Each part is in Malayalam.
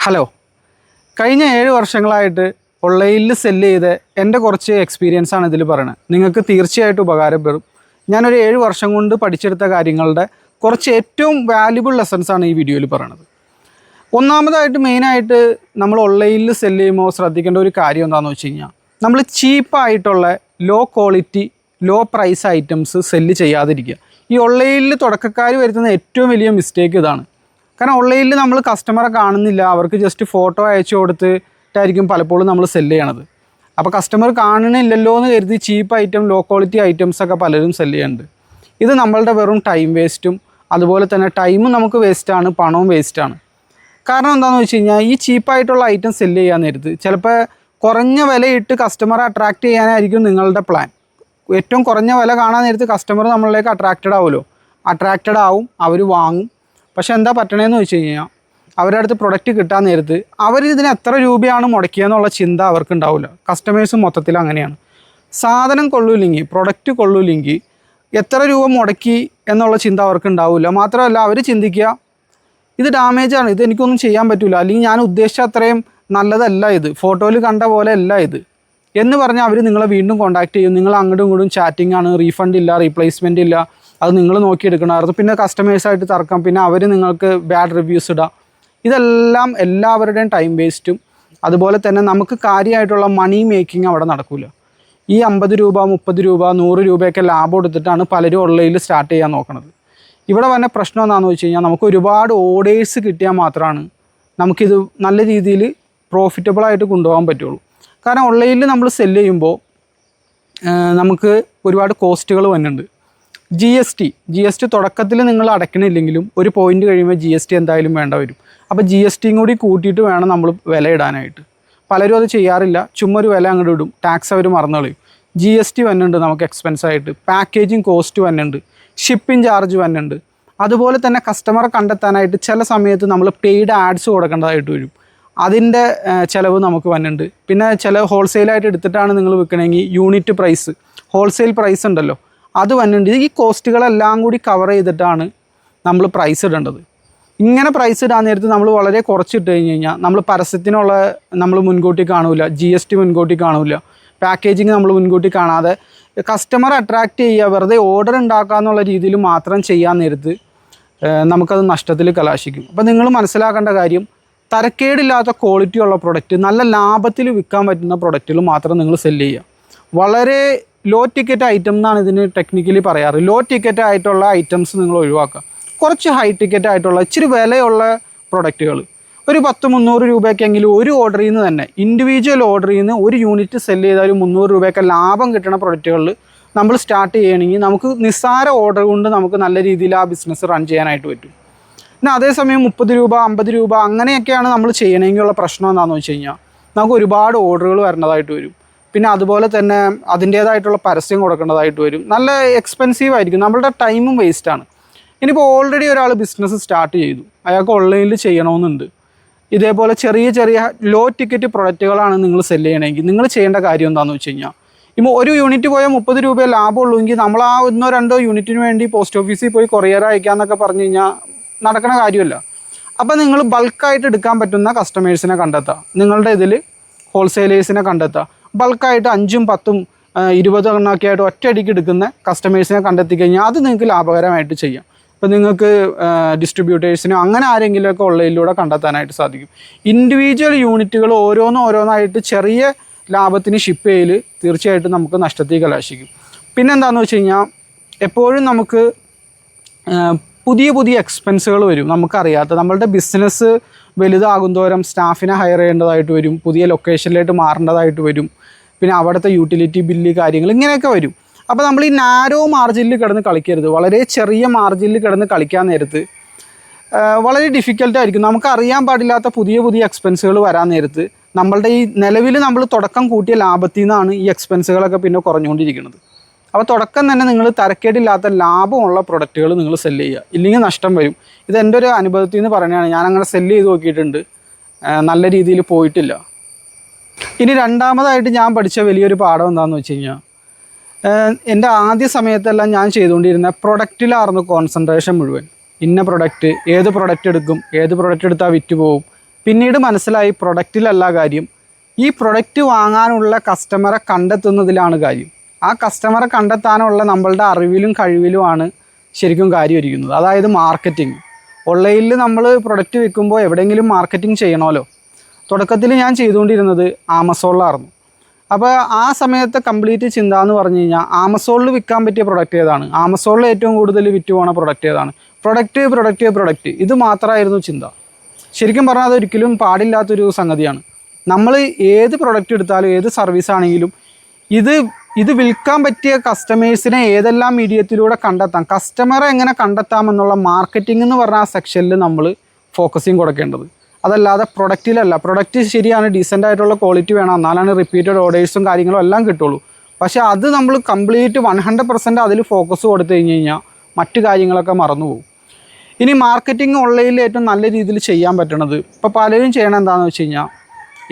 ഹലോ കഴിഞ്ഞ ഏഴ് വർഷങ്ങളായിട്ട് ഓൺലൈനിൽ സെല്ല് ചെയ്ത് എന്റെ കുറച്ച് എക്സ്പീരിയൻസ് ആണ് ഇതിൽ പറയുന്നത് നിങ്ങൾക്ക് തീർച്ചയായിട്ടും ഉപകാരപ്പെടും ഞാനൊരു ഏഴ് വർഷം കൊണ്ട് പഠിച്ചെടുത്ത കാര്യങ്ങളുടെ കുറച്ച് ഏറ്റവും വാല്യുബിൾ ആണ് ഈ വീഡിയോയിൽ പറയുന്നത് ഒന്നാമതായിട്ട് മെയിനായിട്ട് നമ്മൾ ഓൺലൈനിൽ സെല്ല് ചെയ്യുമ്പോൾ ശ്രദ്ധിക്കേണ്ട ഒരു കാര്യം എന്താണെന്ന് വെച്ച് കഴിഞ്ഞാൽ നമ്മൾ ചീപ്പായിട്ടുള്ള low quality low price items sell ചെയ്യാതിരിക്കുക. ഈ ഓൺലൈനിൽ തുടക്കക്കാർ വരുത്തുന്ന ഏറ്റവും വലിയ മിസ്റ്റേക്ക് ഇതാണ്. കാരണം ഓൺലൈനിൽ നമ്മൾ കസ്റ്റമറെ കാണുന്നില്ല. അവർക്ക് ജസ്റ്റ് ഫോട്ടോ അയച്ചു കൊടുത്തിട്ടായിരിക്കും പലപ്പോഴും നമ്മൾ സെല്ല് ചെയ്യണത്. അപ്പോൾ കസ്റ്റമർ കാണണില്ലല്ലോ എന്ന് കരുതി cheap item low quality items ഒക്കെ പലരും സെല്ല് ചെയ്യുന്നുണ്ട്. ഇത് നമ്മളുടെ വെറും ടൈം വേസ്റ്റും അതുപോലെ തന്നെ ടൈമും നമുക്ക് വേസ്റ്റാണ് പണവും വേസ്റ്റാണ് കാരണം എന്താണെന്ന് വെച്ച് കഴിഞ്ഞാൽ ഈ ചീപ്പായിട്ടുള്ള ഐറ്റം സെല്ല് ചെയ്യാൻ നേരത്ത് ചിലപ്പോൾ കുറഞ്ഞ വിലയിട്ട് കസ്റ്റമറെ അട്രാക്റ്റ് ചെയ്യാനായിരിക്കും നിങ്ങളുടെ പ്ലാൻ ഏറ്റവും കുറഞ്ഞ വില കാണാൻ നേരത്ത് കസ്റ്റമർ നമ്മളിലേക്ക് അട്രാക്റ്റഡ് ആവുമല്ലോ. അട്രാക്റ്റഡ് ആവും അവർ വാങ്ങും. പക്ഷെ എന്താ പറ്റണേന്ന് വെച്ച് കഴിഞ്ഞാൽ അവരുടെ അടുത്ത് പ്രൊഡക്റ്റ് കിട്ടാൻ നേരത്ത് അവർ ഇതിന് എത്ര രൂപയാണ് മുടക്കിയെന്നുള്ള ചിന്ത അവർക്ക് ഉണ്ടാവില്ല കസ്റ്റമേഴ്സ് മൊത്തത്തിൽ അങ്ങനെയാണ്. സാധനം കൊള്ളൂല്ലെങ്കിൽ പ്രൊഡക്റ്റ് കൊള്ളൂല്ലെങ്കിൽ എത്ര രൂപ മുടക്കി എന്നുള്ള ചിന്ത അവർക്ക് ഉണ്ടാവില്ല മാത്രമല്ല അവർ ചിന്തിക്കുക ഇത് ഡാമേജാണ് ഇത് എനിക്കൊന്നും ചെയ്യാൻ പറ്റില്ല അല്ലെങ്കിൽ ഞാൻ ഉദ്ദേശിച്ച അത്രയും നല്ലതല്ല ഇത് ഫോട്ടോയിൽ കണ്ട പോലെ അല്ല ഇത് എന്ന് പറഞ്ഞാൽ അവർ നിങ്ങളെ വീണ്ടും കോൺടാക്ട് ചെയ്യും. നിങ്ങൾ അങ്ങോട്ടും ഇങ്ങോട്ടും ചാറ്റിംഗ് ആണ് റീഫണ്ട് ഇല്ല റീപ്ലേസ്മെന്റ് ഇല്ല അത് നിങ്ങൾ നോക്കിയെടുക്കണമായിരുന്നു പിന്നെ കസ്റ്റമേഴ്സായിട്ട് തർക്കം. പിന്നെ അവർ നിങ്ങൾക്ക് ബാഡ് റിവ്യൂസ് ഇടാം. ഇതെല്ലാം എല്ലാവരുടെയും ടൈം വേസ്റ്റും അതുപോലെ തന്നെ നമുക്ക് കാര്യമായിട്ടുള്ള മണി മേക്കിംഗ് അവിടെ നടക്കില്ല ഈ അമ്പത് രൂപ മുപ്പത് രൂപ നൂറ് രൂപയൊക്കെ ലാഭം എടുത്തിട്ടാണ് പലരും ഓൺലൈനിൽ സ്റ്റാർട്ട് ചെയ്യാൻ നോക്കുന്നത് ഇവിടെ വന്ന പ്രശ്നം എന്താണെന്ന് വെച്ച് കഴിഞ്ഞാൽ നമുക്ക് ഒരുപാട് ഓർഡേഴ്സ് കിട്ടിയാൽ മാത്രമാണ് നമുക്കിത് നല്ല രീതിയിൽ പ്രോഫിറ്റബിളായിട്ട് കൊണ്ടുപോകാൻ പറ്റുള്ളൂ. കാരണം ഓൺലൈനിൽ നമ്മൾ സെല്ല് ചെയ്യുമ്പോൾ നമുക്ക് ഒരുപാട് കോസ്റ്റുകൾ വന്നിട്ടുണ്ട്. G S T G S T തുടക്കത്തിൽ നിങ്ങൾ അടയ്ക്കണില്ലെങ്കിലും ഒരു പോയിന്റ് കഴിയുമ്പോൾ ജി എസ് ടി എന്തായാലും വേണ്ട വരും. അപ്പോൾ ജി എസ് ടിയും കൂടി കൂട്ടിയിട്ട് വേണം നമ്മൾ വില ഇടാനായിട്ട്. പലരും അത് ചെയ്യാറില്ല. ചുമ്മാ ഒരു വില അങ്ങോട്ട് ഇടും. ടാക്സ് അവർ മറന്നുകളയും ജി എസ് ടി വന്നുണ്ട് നമുക്ക് എക്സ്പെൻസ് ആയിട്ട്. പാക്കേജിങ് കോസ്റ്റ് വന്നുണ്ട്. ഷിപ്പിംഗ് ചാർജ് വന്നുണ്ട്. അതുപോലെ തന്നെ കസ്റ്റമറെ കണ്ടെത്താനായിട്ട് ചില സമയത്ത് നമ്മൾ പെയ്ഡ് ആഡ്സ് കൊടുക്കേണ്ടതായിട്ട് വരും. അതിന്റെ ചിലവ് നമുക്ക് വന്നിട്ടുണ്ട് പിന്നെ ചില ഹോൾസെയിലായിട്ട് എടുത്തിട്ടാണ് നിങ്ങൾ വിൽക്കണമെങ്കിൽ യൂണിറ്റ് പ്രൈസ് ഹോൾസെയിൽ പ്രൈസ് ഉണ്ടല്ലോ. അത് വന്നിട്ടുണ്ട്. ഈ കോസ്റ്റുകളെല്ലാം കൂടി കവർ ചെയ്തിട്ടാണ് നമ്മൾ പ്രൈസ് ഇടേണ്ടത്. ഇങ്ങനെ പ്രൈസ് ഇടാൻ നേരത്ത് നമ്മൾ വളരെ കുറച്ചിട്ട് കഴിഞ്ഞ് കഴിഞ്ഞാൽ നമ്മൾ പരസ്യത്തിനുള്ള നമ്മൾ മുൻകൂട്ടി കാണൂല. ജി എസ് ടി മുൻകൂട്ടി കാണൂല. പാക്കേജിങ് നമ്മൾ മുൻകൂട്ടി കാണാതെ കസ്റ്റമർ അട്രാക്റ്റ് ചെയ്യുക വെറുതെ ഓർഡർ ഉണ്ടാക്കുക എന്നുള്ള രീതിയിൽ മാത്രം ചെയ്യാൻ നേരത്ത് നമുക്കത് നഷ്ടത്തിൽ കലാശിക്കും. അപ്പോൾ നിങ്ങൾ മനസ്സിലാക്കേണ്ട കാര്യം തരക്കേടില്ലാത്ത ക്വാളിറ്റി ഉള്ള പ്രൊഡക്റ്റ് നല്ല ലാഭത്തിൽ വിൽക്കാൻ പറ്റുന്ന പ്രൊഡക്റ്റുകൾ മാത്രം നിങ്ങൾ സെല്ല് ചെയ്യുക. വളരെ ലോ ടിക്കറ്റ് ഐറ്റം എന്നാണ് ഇതിന് ടെക്നിക്കലി പറയാറ്. ലോ ടിക്കറ്റ് ആയിട്ടുള്ള ഐറ്റംസ് നിങ്ങൾ ഒഴിവാക്കുക. കുറച്ച് ഹൈ ടിക്കറ്റ് ആയിട്ടുള്ള ഇച്ചിരി വിലയുള്ള പ്രൊഡക്റ്റുകൾ ഒരു പത്ത് മുന്നൂറ് രൂപയ്ക്കെങ്കിലും ഒരു ഓർഡറിൽ നിന്ന് തന്നെ ഇൻഡിവിജ്വൽ ഓർഡറിൽ നിന്ന് ഒരു യൂണിറ്റ് സെല്ല് ചെയ്താൽ ഒരു മുന്നൂറ് രൂപയൊക്കെ ലാഭം കിട്ടുന്ന പ്രൊഡക്റ്റുകളിൽ നമ്മൾ സ്റ്റാർട്ട് ചെയ്യണമെങ്കിൽ നമുക്ക് നിസ്സാര ഓർഡർ കൊണ്ട് നമുക്ക് നല്ല രീതിയിൽ ആ ബിസിനസ് റൺ ചെയ്യാനായിട്ട് പറ്റും. പിന്നെ അതേസമയം മുപ്പത് രൂപ അമ്പത് രൂപ അങ്ങനെയൊക്കെയാണ് നമ്മൾ ചെയ്യണമെങ്കിലുള്ള പ്രശ്നം എന്താണെന്ന് വെച്ച് കഴിഞ്ഞാൽ നമുക്ക് ഒരുപാട് ഓർഡറുകൾ വരേണ്ടതായിട്ട് വരും. പിന്നെ അതുപോലെ തന്നെ അതിന്റേതായിട്ടുള്ള പരസ്യം കൊടുക്കേണ്ടതായിട്ട് വരും. നല്ല എക്സ്പെൻസീവ് ആയിരിക്കും. നമ്മളുടെ ടൈമും വേസ്റ്റാണ് ഇനിയിപ്പോൾ ഓൾറെഡി ഒരാൾ ബിസിനസ് സ്റ്റാർട്ട് ചെയ്തു. അയാൾക്ക് ഓൺലൈനിൽ ചെയ്യണമെന്നുണ്ട്. ഇതേപോലെ ചെറിയ ചെറിയ ലോ ടിക്കറ്റ് പ്രൊഡക്റ്റുകളാണ് നിങ്ങൾ സെല്ല് ചെയ്യണമെങ്കിൽ. നിങ്ങൾ ചെയ്യേണ്ട കാര്യം എന്താണെന്ന് വെച്ച് കഴിഞ്ഞാൽ ഇപ്പോൾ ഒരു യൂണിറ്റ് പോയാൽ മുപ്പത് രൂപയെ ലാഭമുള്ളൂ എങ്കിൽ നമ്മൾ ആ ഒന്നോ രണ്ടോ യൂണിറ്റിന് വേണ്ടി പോസ്റ്റ് ഓഫീസിൽ പോയി കൊറിയർ അയക്കാമെന്നൊക്കെ പറഞ്ഞു കഴിഞ്ഞാൽ നടക്കുന്ന കാര്യമല്ല. അപ്പോൾ നിങ്ങൾ ബൾക്കായിട്ട് എടുക്കാൻ പറ്റുന്ന കസ്റ്റമേഴ്സിനെ കണ്ടെത്തുക നിങ്ങളുടെ ഇതിൽ ഹോൾസെയിലേഴ്സിനെ കണ്ടെത്തുക ബൾക്കായിട്ട് അഞ്ചും പത്തും ഇരുപത് എണ്ണമൊക്കെ ആയിട്ട് ഒറ്റയടിക്ക് എടുക്കുന്ന കസ്റ്റമേഴ്സിനെ കണ്ടെത്തി കഴിഞ്ഞാൽ അത് നിങ്ങൾക്ക് ലാഭകരമായിട്ട് ചെയ്യാം. ഇപ്പം നിങ്ങൾക്ക് ഡിസ്ട്രിബ്യൂട്ടേഴ്സിനോ അങ്ങനെ ആരെങ്കിലുമൊക്കെ ഉള്ളതിലൂടെ കണ്ടെത്താനായിട്ട് സാധിക്കും. ഇൻഡിവിജ്വൽ യൂണിറ്റുകൾ ഓരോന്നും ഓരോന്നായിട്ട് ചെറിയ ലാഭത്തിന് ഷിപ്പ് ചെയ്യൽ തീർച്ചയായിട്ടും നമുക്ക് നഷ്ടത്തിൽ കലാശിക്കും. പിന്നെ എന്താണെന്ന് വെച്ച് കഴിഞ്ഞാൽ എപ്പോഴും നമുക്ക് പുതിയ പുതിയ എക്സ്പെൻസുകൾ വരും. നമുക്കറിയാത്ത നമ്മളുടെ ബിസിനസ് വലുതാകും തോറും സ്റ്റാഫിനെ ഹയർ ചെയ്യേണ്ടതായിട്ട് വരും. പുതിയ ലൊക്കേഷനിലേക്ക് മാറേണ്ടതായിട്ട് വരും. പിന്നെ അവിടുത്തെ യൂട്ടിലിറ്റി ബില്ല് കാര്യങ്ങൾ ഇങ്ങനെയൊക്കെ വരും. അപ്പോൾ നമ്മൾ ഈ നാരോ മാർജിനിൽ കിടന്ന് കളിക്കരുത്. വളരെ ചെറിയ മാർജിനിൽ കിടന്ന് കളിക്കാൻ നേരത്ത് വളരെ ഡിഫിക്കൽട്ടായിരിക്കും നമുക്ക് അറിയാൻ പാടില്ലാത്ത പുതിയ പുതിയ എക്സ്പെൻസുകൾ വരാൻ നേരത്ത് നമ്മളുടെ ഈ നിലവിൽ നമ്മൾ തുടക്കം കൂട്ടിയ ലാഭത്തിൽ നിന്നാണ് ഈ എക്സ്പെൻസുകളൊക്കെ പിന്നെ കുറഞ്ഞുകൊണ്ടിരിക്കുന്നത്. അപ്പോൾ തുടക്കം തന്നെ നിങ്ങൾ തരക്കേടില്ലാത്ത ലാഭമുള്ള പ്രൊഡക്റ്റുകൾ നിങ്ങൾ സെല്ല് ചെയ്യുക. ഇല്ലെങ്കിൽ നഷ്ടം വരും. ഇത് എന്റെ ഒരു അനുഭവത്തിൽ നിന്ന് പറയുകയാണ് ഞാൻ അങ്ങനെ സെല്ല് ചെയ്ത് നോക്കിയിട്ടുണ്ട്. നല്ല രീതിയിൽ പോയിട്ടില്ല. ഇനി രണ്ടാമതായിട്ട് ഞാൻ പഠിച്ച വലിയൊരു പാഠം എന്താണെന്ന് വെച്ച് കഴിഞ്ഞാൽ എന്റെ ആദ്യ സമയത്തെല്ലാം ഞാൻ ചെയ്തുകൊണ്ടിരുന്ന പ്രൊഡക്റ്റിലായിരുന്നു കോൺസെൻട്രേഷൻ മുഴുവൻ. ഇന്ന പ്രൊഡക്റ്റ് ഏത് പ്രൊഡക്റ്റ് എടുക്കും ഏത് പ്രൊഡക്റ്റ് എടുത്താൽ വിറ്റ് പോവും. പിന്നീട് മനസ്സിലായി പ്രൊഡക്റ്റിലല്ല കാര്യം. ഈ പ്രൊഡക്റ്റ് വാങ്ങാനുള്ള കസ്റ്റമറെ കണ്ടെത്തുന്നതിലാണ് കാര്യം. ആ കസ്റ്റമറെ കണ്ടെത്താനുള്ള നമ്മളുടെ അറിവിലും കഴിവിലുമാണ് ശരിക്കും കാര്യം ഇരിക്കുന്നത് അതായത് മാർക്കറ്റിംഗ് ഓൺലൈനിൽ നമ്മൾ പ്രൊഡക്റ്റ് വിൽക്കുമ്പോൾ എവിടെയെങ്കിലും മാർക്കറ്റിംഗ് ചെയ്യണമല്ലോ. തുടക്കത്തിൽ ഞാൻ ചെയ്തുകൊണ്ടിരുന്നത് ആമസോണിലായിരുന്നു. അപ്പോൾ ആ സമയത്തെ കംപ്ലീറ്റ് ചിന്ത എന്ന് പറഞ്ഞു കഴിഞ്ഞാൽ ആമസോണിൽ വിൽക്കാൻ പറ്റിയ പ്രൊഡക്റ്റ് ഏതാണ്? ആമസോണിൽ ഏറ്റവും കൂടുതൽ വിറ്റ് പോണ പ്രൊഡക്റ്റ് ഏതാണ്? പ്രൊഡക്റ്റ് പ്രൊഡക്റ്റ് പ്രൊഡക്റ്റ് ഇത് മാത്രമായിരുന്നു ചിന്ത. ശരിക്കും പറഞ്ഞാൽ അതൊരിക്കലും പാടില്ലാത്തൊരു സംഗതിയാണ്. നമ്മൾ ഏത് പ്രൊഡക്റ്റ് എടുത്താലും ഏത് സർവീസ് ആണെങ്കിലും ഇത് ഇത് വിൽക്കാൻ പറ്റിയ കസ്റ്റമേഴ്സിനെ ഏതെല്ലാം മീഡിയത്തിലൂടെ കണ്ടെത്താം? കസ്റ്റമറെ എങ്ങനെ കണ്ടെത്താമെന്നുള്ള മാർക്കറ്റിംഗ് എന്ന് പറഞ്ഞ ആ സെക്ഷനിൽ നമ്മൾ ഫോക്കസിങ് കൊടുക്കേണ്ടത്. അതല്ലാതെ പ്രൊഡക്റ്റിലല്ല പ്രൊഡക്റ്റ് ശരിയാണ് ഡീസന്റ് ആയിട്ടുള്ള ക്വാളിറ്റി വേണം. എന്നാലാണ് റിപ്പീറ്റഡ് ഓർഡേഴ്സും കാര്യങ്ങളും എല്ലാം കിട്ടുള്ളൂ. പക്ഷേ അത് നമ്മൾ കംപ്ലീറ്റ് വൺ ഹൺഡ്രഡ് പെർസെന്റ് അതിൽ ഫോക്കസ് കൊടുത്തു കഴിഞ്ഞ് കഴിഞ്ഞാൽ മറ്റു കാര്യങ്ങളൊക്കെ മറന്നു പോകും. ഇനി മാർക്കറ്റിംഗ് ഓൺലൈനിൽ ഏറ്റവും നല്ല രീതിയിൽ ചെയ്യാൻ പറ്റണത് ഇപ്പോൾ പലരും ചെയ്യണത് എന്താണെന്ന് വെച്ച് കഴിഞ്ഞാൽ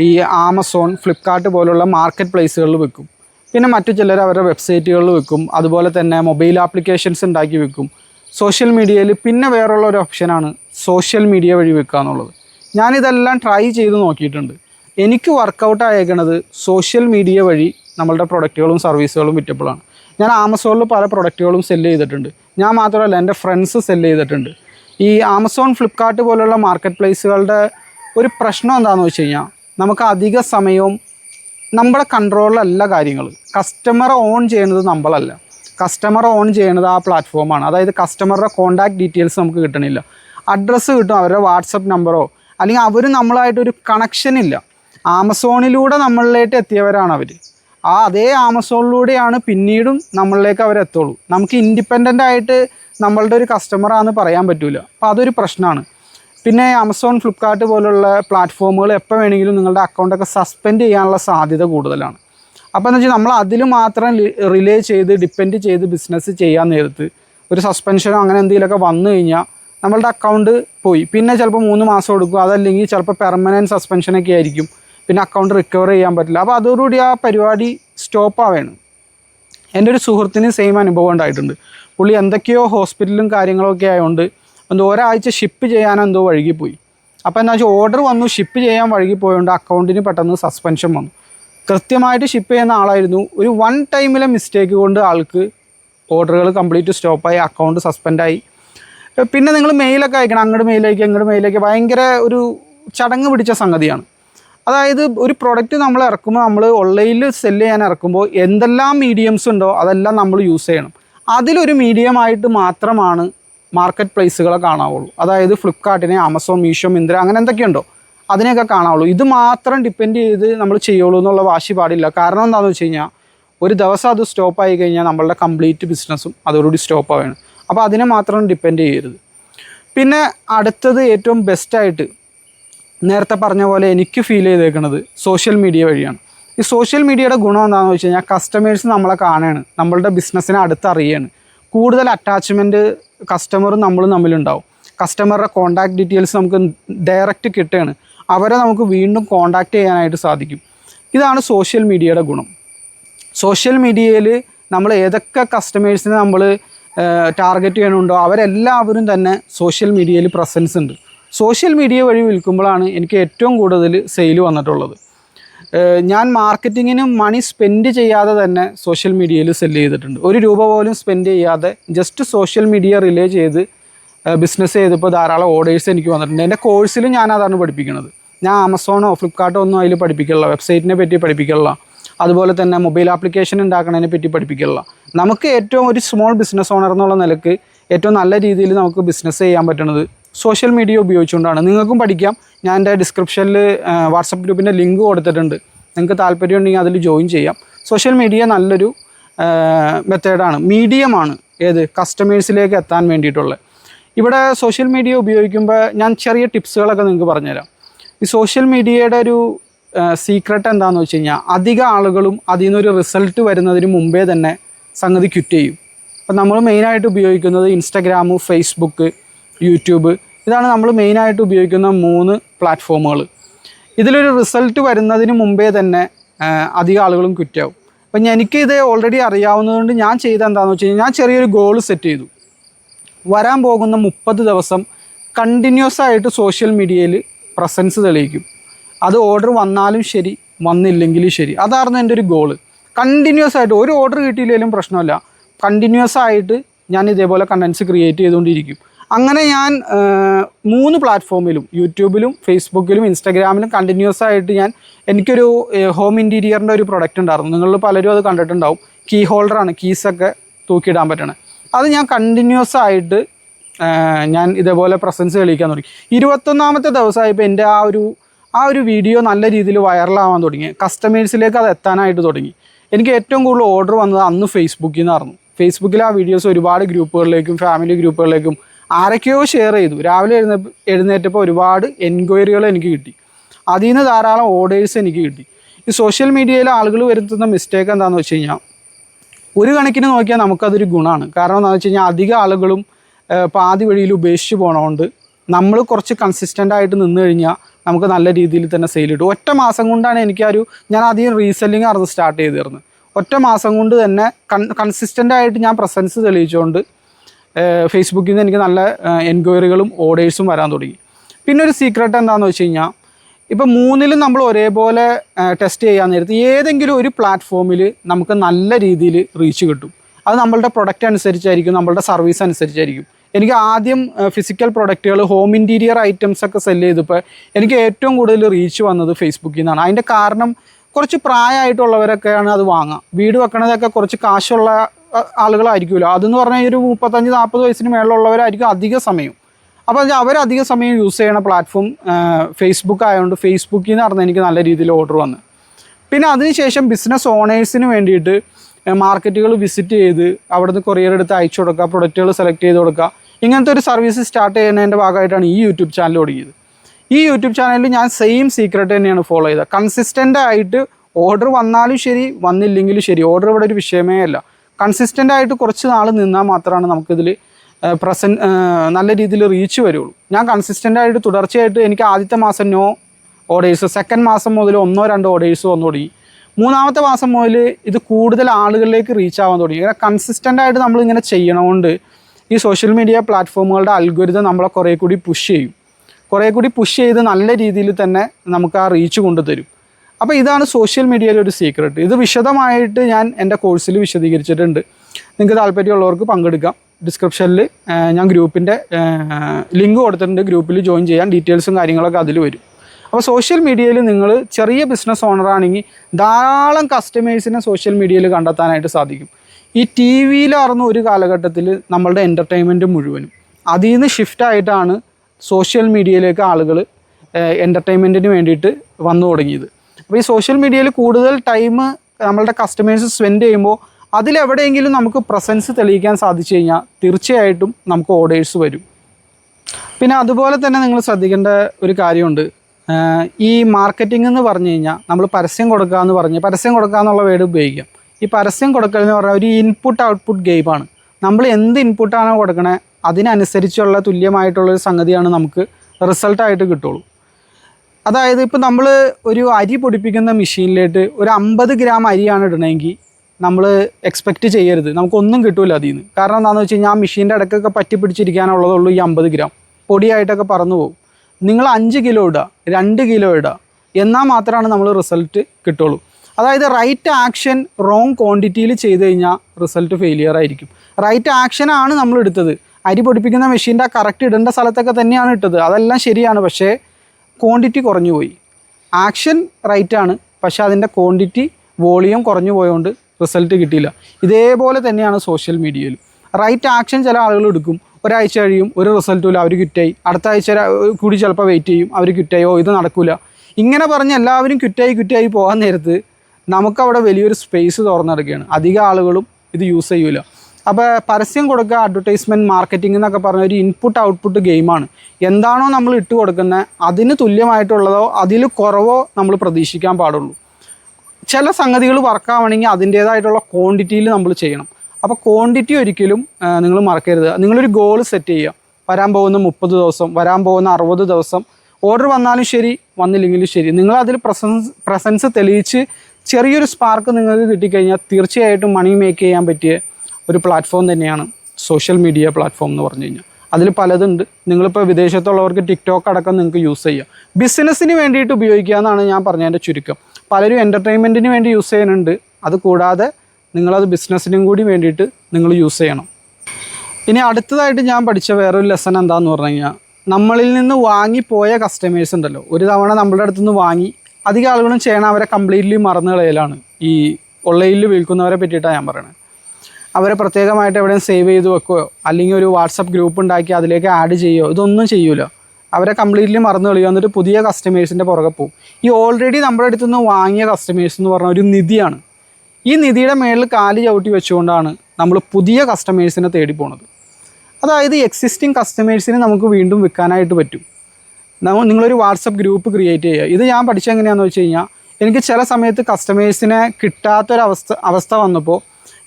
ഈ ആമസോൺ ഫ്ലിപ്കാർട്ട് പോലുള്ള മാർക്കറ്റ് പ്ലേസുകളിൽ വെക്കും. പിന്നെ മറ്റു ചിലർ അവരുടെ വെബ്സൈറ്റുകളിൽ വെക്കും. അതുപോലെ തന്നെ മൊബൈൽ ആപ്ലിക്കേഷൻസ് ഉണ്ടാക്കി വെക്കും. സോഷ്യൽ മീഡിയയിൽ പിന്നെ വേറുള്ള ഒരു ഓപ്ഷനാണ് സോഷ്യൽ മീഡിയ വഴി വെക്കുക എന്നുള്ളത് ഞാനിതെല്ലാം ട്രൈ ചെയ്ത് നോക്കിയിട്ടുണ്ട്. എനിക്ക് വർക്കൗട്ട് ആയേക്കണത് സോഷ്യൽ മീഡിയ വഴി നമ്മളുടെ പ്രൊഡക്റ്റുകളും സർവീസുകളും വിറ്റപ്പോഴാണ്. ഞാൻ ആമസോണിൽ പല പ്രൊഡക്റ്റുകളും സെല്ല് ചെയ്തിട്ടുണ്ട്. ഞാൻ മാത്രമല്ല എന്റെ ഫ്രണ്ട്സ് സെല്ല് ചെയ്തിട്ടുണ്ട്. ഈ ആമസോൺ ഫ്ലിപ്കാർട്ട് പോലുള്ള മാർക്കറ്റ് പ്ലേസുകളുടെ ഒരു പ്രശ്നം എന്താണെന്ന് വെച്ച് കഴിഞ്ഞാൽ നമുക്ക് അധിക സമയവും നമ്മുടെ കൺട്രോളിലല്ല കാര്യങ്ങൾ. കസ്റ്റമർ ഓൺ ചെയ്യുന്നത് നമ്മളല്ല. കസ്റ്റമർ ഓൺ ചെയ്യുന്നത് ആ പ്ലാറ്റ്ഫോമാണ് അതായത് കസ്റ്റമറുടെ കോൺടാക്ട് ഡീറ്റെയിൽസ് നമുക്ക് കിട്ടണില്ല. അഡ്രസ്സ് കിട്ടും അവരുടെ വാട്സപ്പ് നമ്പറോ അല്ലെങ്കിൽ അവർ നമ്മളായിട്ടൊരു കണക്ഷൻ ഇല്ല. ആമസോണിലൂടെ നമ്മളിലേക്ക് എത്തിയവരാണ് അവർ ആ അതേ ആമസോണിലൂടെയാണ് പിന്നീടും നമ്മളിലേക്ക് അവർ എത്തുള്ളൂ. നമുക്ക് ഇൻഡിപെൻഡന്റ് ആയിട്ട് നമ്മളുടെ ഒരു കസ്റ്റമറാണെന്ന് പറയാൻ പറ്റില്ല അപ്പോൾ അതൊരു പ്രശ്നമാണ് പിന്നെ ആമസോൺ ഫ്ലിപ്കാർട്ട് പോലുള്ള പ്ലാറ്റ്ഫോമുകൾ എപ്പോൾ വേണമെങ്കിലും നിങ്ങളുടെ അക്കൗണ്ടൊക്കെ സസ്പെൻഡ് ചെയ്യാനുള്ള സാധ്യത കൂടുതലാണ്. അപ്പോൾ എന്ന് വെച്ചാൽ നമ്മൾ അതിൽ മാത്രം റിലേ ചെയ്ത് ഡിപ്പെൻഡ് ചെയ്ത് ബിസിനസ് ചെയ്യാൻ നേരത്ത് ഒരു സസ്പെൻഷനോ അങ്ങനെ എന്തെങ്കിലുമൊക്കെ വന്നു കഴിഞ്ഞാൽ നമ്മളുടെ അക്കൗണ്ട് പോയി. പിന്നെ ചിലപ്പോൾ മൂന്ന് മാസം എടുക്കും. അതല്ലെങ്കിൽ ചിലപ്പോൾ പെർമനന്റ് സസ്പെൻഷനൊക്കെ ആയിരിക്കും. പിന്നെ അക്കൗണ്ട് റിക്കവർ ചെയ്യാൻ പറ്റില്ല. അപ്പോൾ അതോടുകൂടി ആ പരിപാടി സ്റ്റോപ്പ് ആവുകയാണ് എന്റെ ഒരു സുഹൃത്തിന് സെയിം അനുഭവം ഉണ്ടായിട്ടുണ്ട്. പുള്ളി എന്തൊക്കെയോ ഹോസ്പിറ്റലും കാര്യങ്ങളൊക്കെ ആയതുകൊണ്ട് എന്തോ ഒരാഴ്ച ഷിപ്പ് ചെയ്യാൻ എന്തോ വഴുകിപ്പോയി അപ്പോൾ എന്താ വെച്ചാൽ ഓർഡർ വന്നു ഷിപ്പ് ചെയ്യാൻ വഴുകിപ്പോയതുകൊണ്ട് അക്കൗണ്ടിന് പെട്ടെന്ന് സസ്പെൻഷൻ വന്നു. കൃത്യമായിട്ട് ഷിപ്പ് ചെയ്യുന്ന ആളായിരുന്നു. ഒരു വൺ ടൈമിലെ മിസ്റ്റേക്ക് കൊണ്ട് ആൾക്ക് ഓർഡറുകൾ കംപ്ലീറ്റ് സ്റ്റോപ്പായി അക്കൗണ്ട് സസ്പെൻഡായി പിന്നെ നിങ്ങൾ മെയിലൊക്കെ അയക്കണം അങ്ങോട്ട് മെയിലേക്ക് അങ്ങോട്ട് മെയിലേക്ക്. ഭയങ്കര ഒരു ചടങ്ങ് പിടിച്ച സംഗതിയാണ്. അതായത് ഒരു പ്രൊഡക്റ്റ് നമ്മൾ ഇറക്കുമ്പോൾ നമ്മൾ ഓൺലൈനിൽ സെൽ ചെയ്യാൻ ഇറക്കുമ്പോൾ എന്തെല്ലാം മീഡിയംസ് ഉണ്ടോ അതെല്ലാം നമ്മൾ യൂസ് ചെയ്യണം. അതിലൊരു മീഡിയമായിട്ട് മാത്രമാണ് മാർക്കറ്റ് പ്ലേസുകളെ കാണാവുള്ളൂ. അതായത് ഫ്ലിപ്കാർട്ടിനെ ആമസോൺ മീഷോ മിന്ത്ര അങ്ങനെ എന്തൊക്കെയുണ്ടോ അതിനെയൊക്കെ കാണാവുള്ളൂ. ഇത് മാത്രം ഡിപ്പെൻഡ് ചെയ്ത് നമ്മൾ ചെയ്യുള്ളൂ എന്നുള്ള വാശി പാടില്ല. കാരണം എന്താണെന്ന് വെച്ച് കഴിഞ്ഞാൽ ഒരു ദിവസം അത് സ്റ്റോപ്പ് ആയി കഴിഞ്ഞാൽ നമ്മളുടെ കംപ്ലീറ്റ് ബിസിനസ്സും അതോടുകൂടി സ്റ്റോപ്പ് ആവുകയാണ്. അപ്പോൾ അതിനെ മാത്രം ഡിപ്പെൻഡ് ചെയ്യരുത്. പിന്നെ അടുത്തത് ഏറ്റവും ബെസ്റ്റായിട്ട് നേരത്തെ പറഞ്ഞ പോലെ എനിക്ക് ഫീൽ ചെയ്തേക്കുന്നത് സോഷ്യൽ മീഡിയ വഴിയാണ്. ഈ സോഷ്യൽ മീഡിയയുടെ ഗുണം എന്താണെന്ന് വെച്ച് കഴിഞ്ഞാൽ കസ്റ്റമേഴ്സ് നമ്മളെ കാണുകയാണ് നമ്മളുടെ ബിസിനസ്സിനെ അടുത്തറിയാണ്. കൂടുതൽ അറ്റാച്ച്മെന്റ് കസ്റ്റമറും നമ്മളും തമ്മിലുണ്ടാവും. കസ്റ്റമറുടെ കോൺടാക്ട് ഡീറ്റെയിൽസ് നമുക്ക് ഡയറക്റ്റ് കിട്ടുകയാണ്. അവരെ നമുക്ക് വീണ്ടും കോൺടാക്റ്റ് ചെയ്യാനായിട്ട് സാധിക്കും. ഇതാണ് സോഷ്യൽ മീഡിയയുടെ ഗുണം. സോഷ്യൽ മീഡിയയിൽ നമ്മൾ ഏതൊക്കെ കസ്റ്റമേഴ്സിനെ നമ്മൾ ടാർഗറ്റ് ചെയ്യണമുണ്ടോ അവരെല്ലാവരും തന്നെ സോഷ്യൽ മീഡിയയിൽ പ്രസൻസ് ഉണ്ട്. സോഷ്യൽ മീഡിയ വഴി വിൽക്കുമ്പോഴാണ് എനിക്ക് ഏറ്റവും കൂടുതൽ സെയിൽ വന്നിട്ടുള്ളത്. ഞാൻ മാർക്കറ്റിങ്ങിന് മണി സ്പെൻഡ് ചെയ്യാതെ തന്നെ സോഷ്യൽ മീഡിയയിൽ സെല്ല് ചെയ്തിട്ടുണ്ട്. ഒരു രൂപ പോലും സ്പെൻഡ് ചെയ്യാതെ ജസ്റ്റ് സോഷ്യൽ മീഡിയ റിലേ ചെയ്ത് ബിസിനസ് ചെയ്തപ്പോൾ ധാരാളം ഓർഡേഴ്സ് എനിക്ക് വന്നിട്ടുണ്ട്. എന്റെ കോഴ്സിൽ ഞാൻ അതാണ് പഠിപ്പിക്കുന്നത്. ഞാൻ ആമസോണോ ഫ്ലിപ്കാർട്ടോ ഒന്നും അതിൽ പഠിപ്പിക്കില്ല വെബ്സൈറ്റിനെ പറ്റി പഠിപ്പിക്കില്ല അതുപോലെ തന്നെ മൊബൈൽ ആപ്ലിക്കേഷൻ ഉണ്ടാക്കുന്നതിനെ പറ്റി പഠിപ്പിക്കുള്ള നമുക്ക് ഏറ്റവും ഒരു സ്മോൾ ബിസിനസ് ഓണർ എന്നുള്ള നിലയ്ക്ക് ഏറ്റവും നല്ല രീതിയിൽ നമുക്ക് ബിസിനസ് ചെയ്യാൻ പറ്റുന്നത് സോഷ്യൽ മീഡിയ ഉപയോഗിച്ചുകൊണ്ടാണ്. നിങ്ങൾക്കും പഠിക്കാം. ഞാൻ എന്റെ ഡിസ്ക്രിപ്ഷനിൽ വാട്സപ്പ് ഗ്രൂപ്പിന്റെ ലിങ്ക് കൊടുത്തിട്ടുണ്ട്. നിങ്ങൾക്ക് താല്പര്യം ഉണ്ടെങ്കിൽ അതിൽ ജോയിൻ ചെയ്യാം. സോഷ്യൽ മീഡിയ നല്ലൊരു മെത്തേഡാണ് മീഡിയമാണ് ഏത്? കസ്റ്റമേഴ്സിലേക്ക് എത്താൻ വേണ്ടിയിട്ടുള്ളത് ഇവിടെ സോഷ്യൽ മീഡിയ ഉപയോഗിക്കുമ്പോൾ ഞാൻ ചെറിയ ടിപ്സുകളൊക്കെ നിങ്ങൾക്ക് പറഞ്ഞുതരാം. ഈ സോഷ്യൽ മീഡിയയുടെ ഒരു സീക്രട്ട് എന്താണെന്ന് വെച്ച് കഴിഞ്ഞാൽ അധിക ആളുകളും അതിൽ നിന്നൊരു റിസൾട്ട് വരുന്നതിന് മുമ്പേ തന്നെ സംഗതി ക്വിറ്റ് ചെയ്യും. അപ്പം നമ്മൾ മെയിനായിട്ട് ഉപയോഗിക്കുന്നത് ഇൻസ്റ്റഗ്രാമ് ഫേസ്ബുക്ക് യൂട്യൂബ് ഇതാണ് നമ്മൾ മെയിനായിട്ട് ഉപയോഗിക്കുന്ന മൂന്ന് പ്ലാറ്റ്ഫോമുകൾ ഇതിലൊരു റിസൾട്ട് വരുന്നതിന് മുമ്പേ തന്നെ അധികം ആളുകളും ക്വിറ്റാവും അപ്പം എനിക്ക് ഇത് ഓൾറെഡി അറിയാവുന്നതുകൊണ്ട് ഞാൻ ചെയ്ത എന്താണെന്ന് വെച്ച് കഴിഞ്ഞാൽ ഞാൻ ചെറിയൊരു ഗോൾ സെറ്റ് ചെയ്തു. വരാൻ പോകുന്ന മുപ്പത് ദിവസം കണ്ടിന്യൂസ് ആയിട്ട് സോഷ്യൽ മീഡിയയിൽ പ്രസൻസ് തെളിയിക്കും. അത് ഓർഡർ വന്നാലും ശരി വന്നില്ലെങ്കിലും ശരി. അതായിരുന്നു എന്റെ ഒരു ഗോൾ കണ്ടിന്യൂസ് ആയിട്ട് ഒരു ഓർഡർ കിട്ടിയില്ലെങ്കിലും പ്രശ്നമല്ല. കണ്ടിന്യൂസ് ആയിട്ട് ഞാൻ ഇതേപോലെ കണ്ടൻസ് ക്രിയേറ്റ് ചെയ്തുകൊണ്ടിരിക്കും. അങ്ങനെ ഞാൻ മൂന്ന് പ്ലാറ്റ്ഫോമിലും യൂട്യൂബിലും ഫേസ്ബുക്കിലും ഇൻസ്റ്റാഗ്രാമിലും കണ്ടിന്യൂസ് ആയിട്ട് ഞാൻ എനിക്കൊരു ഹോം ഇന്റീരിയറിന്റെ ഒരു പ്രൊഡക്റ്റ് ഉണ്ടായിരുന്നു. നിങ്ങൾ പലരും അത് കണ്ടിട്ടുണ്ടാവും. കീ ഹോൾഡറാണ് കീസൊക്കെ തൂക്കിയിടാൻ പറ്റണേ. അത് ഞാൻ കണ്ടിന്യൂസ് ആയിട്ട് ഞാൻ ഇതേപോലെ പ്രസൻസ് തെളിയിക്കാൻ തുടങ്ങി. ഇരുപത്തൊന്നാമത്തെ ദിവസമായപ്പോൾ എന്റെ ആ ഒരു ആ ഒരു വീഡിയോ നല്ല രീതിയിൽ വൈറലാവാൻ തുടങ്ങി. കസ്റ്റമേഴ്സിലേക്ക് അത് എത്താനായിട്ട് തുടങ്ങി. എനിക്ക് ഏറ്റവും കൂടുതൽ ഓർഡർ വന്നത് അന്ന് ഫേസ്ബുക്കിൽ നിന്നായിരുന്നു ഫേസ്ബുക്കിൽ ആ വീഡിയോസ് ഒരുപാട് ഗ്രൂപ്പുകളിലേക്കും ഫാമിലി ഗ്രൂപ്പുകളിലേക്കും ആരൊക്കെയോ ഷെയർ ചെയ്തു. രാവിലെ എഴുന്ന എഴുന്നേറ്റപ്പോൾ ഒരുപാട് എൻക്വയറികൾ എനിക്ക് കിട്ടി. അതിൽ നിന്ന് ധാരാളം ഓർഡേഴ്സ് എനിക്ക് കിട്ടി. ഈ സോഷ്യൽ മീഡിയയിൽ ആളുകൾ വരുത്തുന്ന മിസ്റ്റേക്ക് എന്താണെന്ന് വെച്ച് കഴിഞ്ഞാൽ ഒരു കണക്കിന് നോക്കിയാൽ നമുക്കതൊരു ഗുണമാണ് കാരണം എന്താണെന്ന് വെച്ച് കഴിഞ്ഞാൽ അധികം ആളുകളും പാതി വഴിയിൽ ഉപേക്ഷിച്ച് പോകണതുകൊണ്ട് നമ്മൾ കുറച്ച് കൺസിസ്റ്റന്റ് ആയിട്ട് നിന്ന് കഴിഞ്ഞാൽ നമുക്ക് നല്ല രീതിയിൽ തന്നെ സെയിൽ കിട്ടും ഒറ്റ മാസം കൊണ്ടാണ് എനിക്ക് ആ ഒരു ഞാൻ ആദ്യം റീസെല്ലിംഗ് ആയിരുന്നു സ്റ്റാർട്ട് ചെയ്തിരുന്നത്. ഒറ്റ മാസം കൊണ്ട് തന്നെ കൺ കൺസിസ്റ്റന്റ് ആയിട്ട് ഞാൻ പ്രസൻസ് തെളിയിച്ചുകൊണ്ട് ഫേസ്ബുക്കിൽ നിന്ന് എനിക്ക് നല്ല എൻക്വയറികളും ഓർഡേഴ്സും വരാൻ തുടങ്ങി. പിന്നെ ഒരു സീക്രട്ട് എന്താണെന്ന് വെച്ച് കഴിഞ്ഞാൽ ഇപ്പം മൂന്നിലും നമ്മൾ ഒരേപോലെ ടെസ്റ്റ് ചെയ്യാൻ നേരത്ത് ഏതെങ്കിലും ഒരു പ്ലാറ്റ്ഫോമിൽ നമുക്ക് നല്ല രീതിയിൽ റീച്ച് കിട്ടും. അത് നമ്മളുടെ പ്രൊഡക്റ്റ് അനുസരിച്ചായിരിക്കും നമ്മളുടെ സർവീസ് അനുസരിച്ചായിരിക്കും. എനിക്ക് ആദ്യം ഫിസിക്കൽ പ്രൊഡക്റ്റുകൾ ഹോം ഇന്റീരിയർ ഐറ്റംസ് ഒക്കെ സെൽ ചെയ്തപ്പോൾ എനിക്ക് ഏറ്റവും കൂടുതൽ റീച്ച് വന്നത് ഫേസ്ബുക്കിൽ നിന്നാണ്. അതിന്റെ കാരണം കുറച്ച് പ്രായമായിട്ടുള്ളവരൊക്കെയാണ് അത് വാങ്ങുക വീട് വെക്കണതൊക്കെ കുറച്ച് കാശുള്ള ആളുകളായിരിക്കുമല്ലോ. അതെന്ന് പറഞ്ഞാൽ ഒരു മുപ്പത്തഞ്ച് നാൽപ്പത് വയസ്സിന് മേളിലുള്ളവരായിരിക്കും അധിക സമയം. അപ്പോൾ അത് അവരധിക സമയം യൂസ് ചെയ്യണ പ്ലാറ്റ്ഫോം ഫേസ്ബുക്ക് ആയതുകൊണ്ട് ഫേസ്ബുക്കിൽ നിന്ന് പറഞ്ഞാൽ എനിക്ക് നല്ല രീതിയിൽ ഓർഡർ വന്നു പിന്നെ അതിനുശേഷം ബിസിനസ് ഓണേഴ്സിന് വേണ്ടിയിട്ട് മാർക്കറ്റുകൾ വിസിറ്റ് ചെയ്ത് അവിടുന്ന് കൊറിയർ എടുത്ത് അയച്ചു കൊടുക്കുക പ്രൊഡക്റ്റുകൾ സെലക്ട് ചെയ്ത് കൊടുക്കുക. ഇങ്ങനത്തെ ഒരു സർവീസ് സ്റ്റാർട്ട് ചെയ്യുന്നതിന്റെ ഭാഗമായിട്ടാണ് ഈ യൂട്യൂബ് ചാനൽ തുടങ്ങിയത്. ഈ യൂട്യൂബ് ചാനലിൽ ഞാൻ സെയിം സീക്രട്ട് തന്നെയാണ് ഫോളോ ചെയ്തത്. കൺസിസ്റ്റന്റ് ആയിട്ട് ഓർഡർ വന്നാലും ശരി വന്നില്ലെങ്കിലും ശരി ഓർഡർ ഇവിടെ ഒരു വിഷയമേ അല്ല. കൺസിസ്റ്റന്റ് ആയിട്ട് കുറച്ച് നാൾ നിന്നാൽ മാത്രമാണ് നമുക്കിതിൽ പ്രസൻ നല്ല രീതിയിൽ റീച്ച് വരുള്ളൂ. ഞാൻ കൺസിസ്റ്റന്റ് ആയിട്ട് തുടർച്ചയായിട്ട് എനിക്ക് ആദ്യത്തെ മാസം നോ ഓർഡേഴ്സ് സെക്കൻഡ് മാസം മുതൽ ഒന്നോ രണ്ടോ ഓർഡേഴ്സ് വന്നു തുടങ്ങി. മൂന്നാമത്തെ മാസം മുതൽ ഇത് കൂടുതൽ ആളുകളിലേക്ക് റീച്ച് ആവാൻ തുടങ്ങി. ഇങ്ങനെ കൺസിസ്റ്റന്റ് ആയിട്ട് നമ്മൾ ഇങ്ങനെ ചെയ്യണമുണ്ട് ഈ സോഷ്യൽ മീഡിയ പ്ലാറ്റ്ഫോമുകളുടെ അൽഗോരിതം നമ്മളെ കുറേ കൂടി പുഷ് ചെയ്യും. കുറേ കൂടി പുഷ് ചെയ്ത് നല്ല രീതിയിൽ തന്നെ നമുക്ക് ആ റീച്ച് കൊണ്ടുതരും. അപ്പോൾ ഇതാണ് സോഷ്യൽ മീഡിയയിലെ ഒരു സീക്രട്ട് ഇത് വിശദമായിട്ട് ഞാൻ എന്റെ കോഴ്സിൽ വിശദീകരിച്ചിട്ടുണ്ട്. നിങ്ങൾക്ക് താല്പര്യമുള്ളവർക്ക് പങ്കെടുക്കാം. ഡിസ്ക്രിപ്ഷനിൽ ഞാൻ ഗ്രൂപ്പിന്റെ ലിങ്ക് കൊടുത്തിട്ടുണ്ട്. ഗ്രൂപ്പിൽ ജോയിൻ ചെയ്യാൻ ഡീറ്റെയിൽസും കാര്യങ്ങളൊക്കെ അതിൽ വരും. അപ്പോൾ സോഷ്യൽ മീഡിയയിൽ നിങ്ങൾ ചെറിയ ബിസിനസ് ഓണറാണെങ്കിൽ ധാരാളം കസ്റ്റമേഴ്സിനെ സോഷ്യൽ മീഡിയയിൽ കണ്ടെത്താനായിട്ട് സാധിക്കും. ഈ ടി വിയിലായിരുന്നു ഒരു കാലഘട്ടത്തിൽ നമ്മളുടെ എന്റർടൈൻമെന്റ് മുഴുവനും. അതിൽ നിന്ന് ഷിഫ്റ്റ് ആയിട്ടാണ് സോഷ്യൽ മീഡിയയിലേക്ക് ആളുകൾ എന്റർടൈൻമെന്റിന് വേണ്ടിയിട്ട് വന്നു തുടങ്ങിയത്. അപ്പോൾ ഈ സോഷ്യൽ മീഡിയയിൽ കൂടുതൽ ടൈം നമ്മളുടെ കസ്റ്റമേഴ്സ് സ്പെൻഡ് ചെയ്യുമ്പോൾ അതിലെവിടെയെങ്കിലും നമുക്ക് പ്രസൻസ് തെളിയിക്കാൻ സാധിച്ചു കഴിഞ്ഞാൽ തീർച്ചയായിട്ടും നമുക്ക് ഓർഡേഴ്സ് വരും. പിന്നെ അതുപോലെ തന്നെ നിങ്ങൾ ശ്രദ്ധിക്കേണ്ട ഒരു കാര്യമുണ്ട്. ഈ മാർക്കറ്റിംഗ് എന്ന് പറഞ്ഞു കഴിഞ്ഞാൽ നമ്മൾ പരസ്യം കൊടുക്കുക എന്ന് പറഞ്ഞ്. പരസ്യം കൊടുക്കുക എന്നുള്ള വേർഡ് ഉപയോഗിക്കാം. ഈ പരസ്യം കൊടുക്കൽ എന്ന് പറഞ്ഞാൽ ഒരു ഇൻപുട്ട് ഔട്ട്പുട്ട് ഗെയിമാണ് നമ്മൾ എന്ത് ഇൻപുട്ടാണോ കൊടുക്കണേ അതിനനുസരിച്ചുള്ള തുല്യമായിട്ടുള്ളൊരു സംഗതിയാണ് നമുക്ക് റിസൾട്ടായിട്ട് കിട്ടുള്ളൂ. അതായത് ഇപ്പം നമ്മൾ ഒരു അരി പൊടിപ്പിക്കുന്ന മെഷീനിലേക്ക് ഒരു അമ്പത് ഗ്രാം അരിയാണ് ഇടണമെങ്കിൽ നമ്മൾ എക്സ്പെക്റ്റ് ചെയ്യരുത്. നമുക്കൊന്നും കിട്ടില്ല അതിൽ നിന്ന് കാരണം എന്താണെന്ന് വെച്ച് കഴിഞ്ഞാൽ ആ മെഷീന്റെ ഇടയ്ക്കൊക്കെ പറ്റി പിടിച്ചിരിക്കാനുള്ളതുള്ളൂ ഈ അമ്പത് ഗ്രാം പൊടിയായിട്ടൊക്കെ പറന്നു പോകും. നിങ്ങൾ അഞ്ച് കിലോ ഇടുക രണ്ട് കിലോ ഇടുക. എന്നാൽ മാത്രമാണ് നമ്മൾ റിസൾട്ട് കിട്ടുള്ളൂ. അതായത് റൈറ്റ് ആക്ഷൻ റോങ് ക്വാണ്ടിറ്റിയിൽ ചെയ്ത് കഴിഞ്ഞാൽ റിസൾട്ട് ഫെയിലിയർ ആയിരിക്കും. റൈറ്റ് ആക്ഷൻ ആണ് നമ്മൾ എടുത്തത്. അരി പൊടിപ്പിക്കുന്ന മെഷീന്റെ കറക്റ്റ് ഇടേണ്ട സ്ഥലത്തൊക്കെ തന്നെയാണ് ഇട്ടത്. അതെല്ലാം ശരിയാണ് പക്ഷേ ക്വാണ്ടിറ്റി കുറഞ്ഞു പോയി. ആക്ഷൻ റൈറ്റാണ് പക്ഷേ അതിന്റെ ക്വാണ്ടിറ്റി വോളിയം കുറഞ്ഞു പോയതുകൊണ്ട് റിസൾട്ട് കിട്ടിയില്ല. ഇതേപോലെ തന്നെയാണ് സോഷ്യൽ മീഡിയയിലും റൈറ്റ് ആക്ഷൻ ചില ആളുകൾ എടുക്കും. ഒരാഴ്ച കഴിയും ഒരു റിസൾട്ടും ഇല്ല അവർ ക്വിറ്റായി അടുത്ത ആഴ്ച കൂടി ചിലപ്പോൾ വെയിറ്റ് ചെയ്യും അവർ ക്വിറ്റായി ഓ ഇത് നടക്കില്ല ഇങ്ങനെ പറഞ്ഞ് എല്ലാവരും ക്വിറ്റായി ക്വിറ്റായി പോകാൻ നേരത്ത് നമുക്കവിടെ വലിയൊരു സ്പേസ് തുറന്നെടുക്കുകയാണ് അധികം ആളുകളും ഇത് യൂസ് ചെയ്യൂല. അപ്പോൾ പരസ്യം കൊടുക്കുക അഡ്വർടൈസ്മെന്റ് മാർക്കറ്റിംഗ് എന്നൊക്കെ പറഞ്ഞ ഒരു ഇൻപുട്ട് ഔട്ട്പുട്ട് ഗെയിമാണ് എന്താണോ നമ്മൾ ഇട്ട് കൊടുക്കുന്നത് അതിന് തുല്യമായിട്ടുള്ളതോ അതിൽ കുറവോ നമ്മൾ പ്രതീക്ഷിക്കാൻ പാടുള്ളൂ. ചില സംഗതികൾ വർക്കാവണമെങ്കിൽ അതിന്റേതായിട്ടുള്ള ക്വാണ്ടിറ്റിയിൽ നമ്മൾ ചെയ്യണം. അപ്പോൾ ക്വാണ്ടിറ്റി ഒരിക്കലും നിങ്ങൾ മറക്കരുത്. നിങ്ങളൊരു ഗോൾ സെറ്റ് ചെയ്യുക. വരാൻ പോകുന്ന മുപ്പത് ദിവസം വരാൻ പോകുന്ന അറുപത് ദിവസം. ഓർഡർ വന്നാലും ശരി വന്നില്ലെങ്കിലും ശരി. നിങ്ങൾ അതിൽ പ്രസൻസ് പ്രസൻസ് തെളിയിച്ച് ചെറിയൊരു സ്പാർക്ക് നിങ്ങൾക്ക് കിട്ടിക്കഴിഞ്ഞാൽ തീർച്ചയായിട്ടും മണി മേക്ക് ചെയ്യാൻ പറ്റിയ ഒരു പ്ലാറ്റ്ഫോം തന്നെയാണ് സോഷ്യൽ മീഡിയ പ്ലാറ്റ്ഫോം എന്ന് പറഞ്ഞു കഴിഞ്ഞാൽ. അതിൽ പലതുണ്ട്. നിങ്ങളിപ്പോൾ വിദേശത്തുള്ളവർക്ക് ടിക്ടോക്ക് അടക്കം നിങ്ങൾക്ക് യൂസ് ചെയ്യാം. ബിസിനസ്സിന് വേണ്ടിയിട്ട് ഉപയോഗിക്കുക എന്നാണ് ഞാൻ പറഞ്ഞതിന്റെ ചുരുക്കം. പലരും എന്റർടൈൻമെന്റിന് വേണ്ടി യൂസ് ചെയ്യുന്നുണ്ട്. അത് കൂടാതെ നിങ്ങളത് ബിസിനസ്സിനും കൂടി വേണ്ടിയിട്ട് നിങ്ങൾ യൂസ് ചെയ്യണം. ഇനി അടുത്തതായിട്ട് ഞാൻ പഠിച്ച വേറൊരു ലെസൺ എന്താന്ന് പറഞ്ഞു കഴിഞ്ഞാൽ നമ്മളിൽ നിന്ന് വാങ്ങിപ്പോയ കസ്റ്റമേഴ്സ് ഉണ്ടല്ലോ. ഒരു തവണ നമ്മളുടെ അടുത്തു നിന്ന് വാങ്ങി അധികം ആളുകളും ചെയ്യണം അവരെ കംപ്ലീറ്റ്ലി മറന്നു കളയലാണ്. ഈ ഓൺലൈനിൽ വിൽക്കുന്നവരെ പറ്റിയിട്ടാണ് ഞാൻ പറയുന്നത് അവരെ പ്രത്യേകമായിട്ട് എവിടെയും സേവ് ചെയ്ത് വെക്കുകയോ അല്ലെങ്കിൽ ഒരു വാട്സപ്പ് ഗ്രൂപ്പ് ഉണ്ടാക്കി അതിലേക്ക് ആഡ് ചെയ്യുകയോ ഇതൊന്നും ചെയ്യൂല. അവരെ കംപ്ലീറ്റ്ലി മറന്നു കളിയോ എന്നിട്ട് പുതിയ കസ്റ്റമേഴ്സിന്റെ പുറകെ പോകും ഈ ഓൾറെഡി നമ്മുടെ അടുത്തുനിന്ന് വാങ്ങിയ കസ്റ്റമേഴ്സ് എന്ന് പറഞ്ഞ ഒരു നിധിയാണ്. ഈ നിധിയുടെ മേളിൽ കാൽ ചവിട്ടി വെച്ചുകൊണ്ടാണ് നമ്മൾ പുതിയ കസ്റ്റമേഴ്സിനെ തേടി പോണത്. അതായത് എക്സിസ്റ്റിംഗ് കസ്റ്റമേഴ്സിന് നമുക്ക് വീണ്ടും വിൽക്കാനായിട്ട് പറ്റും. നമ്മൾ നിങ്ങളൊരു വാട്സപ്പ് ഗ്രൂപ്പ് ക്രിയേറ്റ് ചെയ്യുക. ഇത് ഞാൻ പഠിച്ചത് എങ്ങനെയാണെന്ന് വെച്ച് കഴിഞ്ഞാൽ എനിക്ക് ചില സമയത്ത് കസ്റ്റമേഴ്സിനെ കിട്ടാത്തൊരവസ്ഥ അവസ്ഥ വന്നപ്പോൾ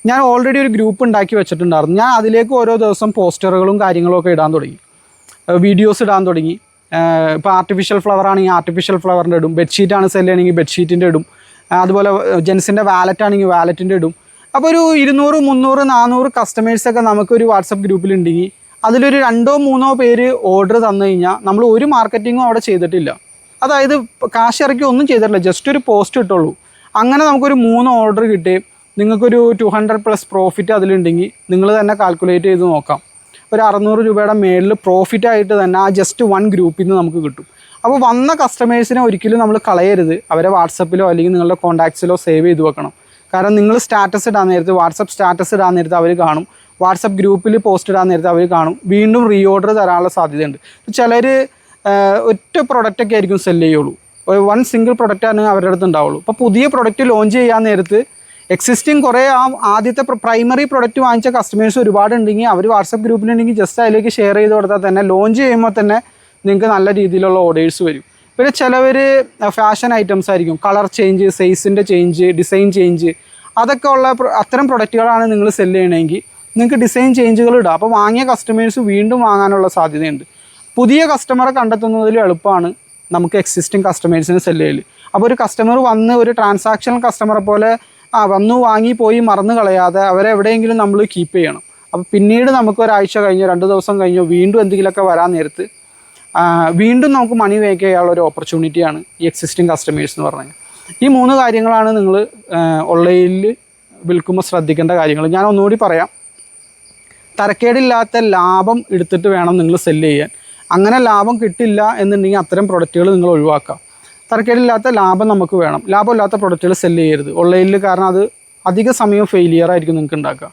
ഞാൻ ഓൾറെഡി ഒരു ഗ്രൂപ്പ് ഉണ്ടാക്കി വെച്ചിട്ടുണ്ടായിരുന്നു. ഞാൻ അതിലേക്ക് ഓരോ ദിവസം പോസ്റ്ററുകളും കാര്യങ്ങളൊക്കെ ഇടാൻ തുടങ്ങി. വീഡിയോസ് ഇടാൻ തുടങ്ങി. ഇപ്പോൾ ആർട്ടിഫിഷ്യൽ ഫ്ലവർ ആണെങ്കിൽ ആർട്ടിഫിഷ്യൽ ഫ്ലവറിന്റെ ഇടും. ബെഡ്ഷീറ്റ് ആണ് സെൽ ചെയ്യണമെങ്കിൽ ബെഡ്ഷീറ്റിന്റെ ഇടും. അതുപോലെ ജെൻസിന്റെ വാലറ്റ് ആണെങ്കിൽ വാലറ്റിന്റെ ഇടും. അപ്പോൾ ഒരു ഇരുന്നൂറ് മുന്നൂറ് നാനൂറ് കസ്റ്റമേഴ്സൊക്കെ നമുക്കൊരു വാട്സപ്പ് ഗ്രൂപ്പിലുണ്ടെങ്കിൽ അതിലൊരു രണ്ടോ മൂന്നോ പേര് ഓർഡർ തന്നു കഴിഞ്ഞാൽ നമ്മൾ ഒരു മാർക്കറ്റിങ്ങും അവിടെ ചെയ്തിട്ടില്ല. അതായത് കാശ് ഇറക്കി ഒന്നും ചെയ്തിട്ടില്ല ജസ്റ്റ് ഒരു പോസ്റ്റ് ഇട്ടുള്ളൂ അങ്ങനെ നമുക്കൊരു മൂന്ന് ഓർഡർ കിട്ടി. നിങ്ങൾക്കൊരു ടു ഹൺഡ്രഡ് പ്ലസ് പ്രോഫിറ്റ് അതിലുണ്ടെങ്കിൽ നിങ്ങൾ തന്നെ കാൽക്കുലേറ്റ് ചെയ്ത് നോക്കാം. ഒരു അറുന്നൂറ് രൂപയുടെ മേളിൽ പ്രോഫിറ്റായിട്ട് തന്നെ ആ ജസ്റ്റ് വൺ ഗ്രൂപ്പിൽ നിന്ന് നമുക്ക് കിട്ടും. അപ്പോൾ വന്ന കസ്റ്റമേഴ്സിനെ ഒരിക്കലും നമ്മൾ കളയരുത്. അവരെ വാട്സപ്പിലോ അല്ലെങ്കിൽ നിങ്ങളുടെ കോൺടാക്ട്സിലോ സേവ് ചെയ്ത് വെക്കണം. കാരണം നിങ്ങൾ സ്റ്റാറ്റസ് ഇടാൻ നേരത്ത് വാട്സപ്പ് സ്റ്റാറ്റസ് ഇടാൻ നേരത്ത് അവർ കാണും. വാട്സപ്പ് ഗ്രൂപ്പിൽ പോസ്റ്റ് ഇടാൻ നേരത്ത് അവർ കാണും. വീണ്ടും റീ ഓർഡർ തരാനുള്ള സാധ്യതയുണ്ട്. ചിലർ ഒറ്റ പ്രൊഡക്റ്റൊക്കെ ആയിരിക്കും സെൽ ചെയ്യുള്ളൂ. വൺ സിംഗിൾ പ്രൊഡക്റ്റാണ് അവരുടെ അടുത്ത് ഉണ്ടാവുള്ളൂ. അപ്പോൾ പുതിയ പ്രൊഡക്റ്റ് ലോഞ്ച് ചെയ്യാൻ നേരത്ത് എക്സിസ്റ്റിംഗ് കുറേ ആ ആദ്യത്തെ പ്രൈമറി പ്രൊഡക്റ്റ് വാങ്ങിച്ച കസ്റ്റമേഴ്സ് ഒരുപാടുണ്ടെങ്കിൽ അവർ വാട്സപ്പ് ഗ്രൂപ്പിലുണ്ടെങ്കിൽ ജസ്റ്റ് അതിലേക്ക് ഷെയർ ചെയ്ത് കൊടുത്താൽ തന്നെ ലോഞ്ച് ചെയ്യുമ്പോൾ തന്നെ നിങ്ങൾക്ക് നല്ല രീതിയിലുള്ള ഓർഡേഴ്സ് വരും. പിന്നെ ചിലവർ ഫാഷൻ ഐറ്റംസ് ആയിരിക്കും. കളർ ചേഞ്ച് സൈസിന്റെ ചേഞ്ച് ഡിസൈൻ ചേഞ്ച് അതൊക്കെ ഉള്ള അത്തരം പ്രൊഡക്റ്റുകളാണ് നിങ്ങൾ സെൽ ചെയ്യണമെങ്കിൽ നിങ്ങൾക്ക് ഡിസൈൻ ചേഞ്ചുകൾ ഇടാം. അപ്പോൾ വാങ്ങിയ കസ്റ്റമേഴ്സ് വീണ്ടും വാങ്ങാനുള്ള സാധ്യതയുണ്ട്. പുതിയ കസ്റ്റമറെ കണ്ടെത്തുന്നതിൽ എളുപ്പമാണ് നമുക്ക് എക്സിസ്റ്റിംഗ് കസ്റ്റമേഴ്സിന് സെൽ ചെയ്യൽ അപ്പോൾ ഒരു കസ്റ്റമർ വന്ന് ഒരു ട്രാൻസാക്ഷണൽ കസ്റ്റമറെ പോലെ ആ വന്നു വാങ്ങി പോയി മറന്നു കളയാതെ അവരെ എവിടെയെങ്കിലും നമ്മൾ കീപ്പ് ചെയ്യണം. അപ്പോൾ പിന്നീട് നമുക്ക് ഒരാഴ്ച കഴിഞ്ഞോ രണ്ട് ദിവസം കഴിഞ്ഞോ വീണ്ടും എന്തെങ്കിലുമൊക്കെ വരാൻ നേരത്ത് വീണ്ടും നമുക്ക് മണി മേക്ക് ചെയ്യാനുള്ള ഒരു ഓപ്പർച്യൂണിറ്റിയാണ് ഈ എക്സിസ്റ്റിംഗ് കസ്റ്റമേഴ്സ് എന്ന് പറഞ്ഞാൽ. ഈ മൂന്ന് കാര്യങ്ങളാണ് നിങ്ങൾ ഓൺലൈനിൽ വിൽക്കുമ്പോൾ ശ്രദ്ധിക്കേണ്ട കാര്യങ്ങൾ. ഞാൻ ഒന്നുകൂടി പറയാം. തരക്കേടില്ലാത്ത ലാഭം എടുത്തിട്ട് വേണം നിങ്ങൾ സെല്ല് ചെയ്യാൻ. അങ്ങനെ ലാഭം കിട്ടില്ല എന്നുണ്ടെങ്കിൽ അത്തരം പ്രൊഡക്റ്റുകൾ നിങ്ങൾ ഒഴിവാക്കാം. തരക്കേടില്ലാത്ത ലാഭം നമുക്ക് വേണം. ലാഭമില്ലാത്ത പ്രൊഡക്റ്റുകൾ സെല്ല് ചെയ്യരുത്. ഓൺലൈനിൽ കാരണം അത് അധിക സമയം ഫെയിലിയർ ആയിരിക്കും നിങ്ങൾക്ക് ഉണ്ടാക്കുക.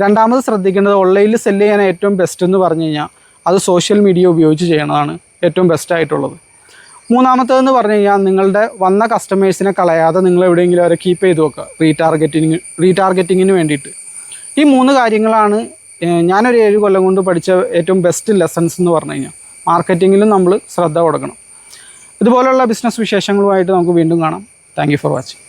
രണ്ടാമത് ശ്രദ്ധിക്കേണ്ടത് ഓൺലൈനിൽ സെല്ല് ചെയ്യാൻ ഏറ്റവും ബെസ്റ്റ് എന്ന് പറഞ്ഞു കഴിഞ്ഞാൽ അത് സോഷ്യൽ മീഡിയ ഉപയോഗിച്ച് ചെയ്യുന്നതാണ് ഏറ്റവും ബെസ്റ്റ് ആയിട്ടുള്ളത്. മൂന്നാമത്തേതെന്ന് പറഞ്ഞു കഴിഞ്ഞാൽ നിങ്ങളുടെ വന്ന കസ്റ്റമേഴ്സിനെ കളയാതെ നിങ്ങൾ എവിടെയെങ്കിലും അവരെ കീപ്പ് ചെയ്ത് വെക്കുക. റീടാർഗറ്റിങ് റീടാർഗറ്റിങ്ങിന് വേണ്ടിയിട്ട്. ഈ മൂന്ന് കാര്യങ്ങളാണ് ഞാനൊരു ഏഴ് കൊല്ലം കൊണ്ട് പഠിച്ച ഏറ്റവും ബെസ്റ്റ് ലെസൺസ് എന്ന് പറഞ്ഞു കഴിഞ്ഞാൽ. മാർക്കറ്റിങ്ങിലും നമ്മൾ ശ്രദ്ധ കൊടുക്കണം. ഇതുപോലുള്ള ബിസിനസ് വിശേഷങ്ങളുമായിട്ട് നമുക്ക് വീണ്ടും കാണാം. Thank for watching